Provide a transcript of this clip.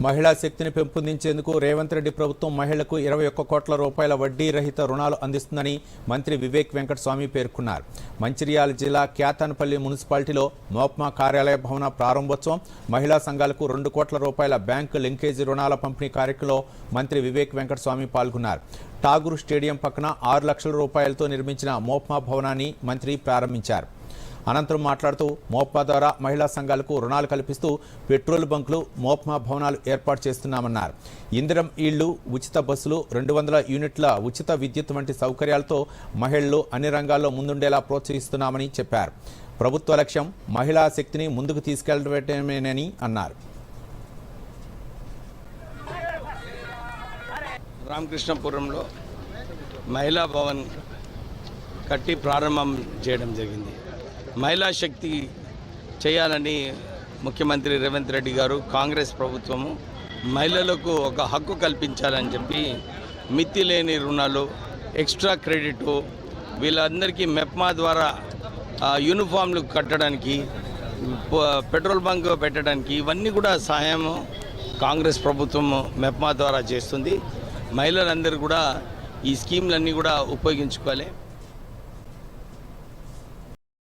మహిళా శక్తిని పెంపొందించేందుకు రేవంత్ రెడ్డి ప్రభుత్వం మహిళలకు ఇరవై ఒక్క కోట్ల రూపాయల వడ్డీ రహిత రుణాలు అందిస్తుందని మంత్రి వివేక్ వెంకటస్వామి పేర్కొన్నారు. మంచిర్యాల జిల్లా క్యాతన్పల్లి మున్సిపాలిటీలో మోప్మా కార్యాలయ భవన ప్రారంభోత్సవం మహిళా సంఘాలకు రెండు కోట్ల రూపాయల బ్యాంకు లింకేజీ రుణాల పంపిణీ కార్యక్రమంలో మంత్రి వివేక్ వెంకటస్వామి పాల్గొన్నారు. ఠాగూర్ స్టేడియం పక్కన ఆరు లక్షల రూపాయలతో నిర్మించిన మోప్మా భవనాన్ని మంత్రి ప్రారంభించారు. అనంతరం మాట్లాడుతూ మోప్మా ద్వారా మహిళా సంఘాలకు రుణాలు కల్పిస్తూ పెట్రోల్ బంకులు మోప్మా భవనాలు ఏర్పాటు చేస్తున్నామన్నారు. ఇందిరం ఇళ్ళు ఉచిత బస్సులు రెండు వందల యూనిట్ల ఉచిత విద్యుత్ వంటి సౌకర్యాలతో మహిళలు అన్ని రంగాల్లో ముందుండేలా ప్రోత్సహిస్తున్నామని చెప్పారు. ప్రభుత్వ లక్ష్యం మహిళా శక్తిని ముందుకు తీసుకెళ్ళడమేనని అన్నారు. రామకృష్ణపురంలో మహిళా భవన్ కట్టి ప్రారంభం చేయడం జరిగింది. మహిళా శక్తి చేయాలని ముఖ్యమంత్రి రేవంత్ రెడ్డి గారు కాంగ్రెస్ ప్రభుత్వము మహిళలకు ఒక హక్కు కల్పించాలని చెప్పి మిత్తి లేని రుణాలు ఎక్స్ట్రా క్రెడిట్ వీళ్ళందరికీ మెప్మా ద్వారా యూనిఫామ్లు కట్టడానికి పెట్రోల్ బంక్ పెట్టడానికి ఇవన్నీ కూడా సహాయము కాంగ్రెస్ ప్రభుత్వం మెప్మా ద్వారా చేస్తుంది. మహిళలందరూ కూడా ఈ స్కీమ్లన్నీ కూడా ఉపయోగించుకోవాలి.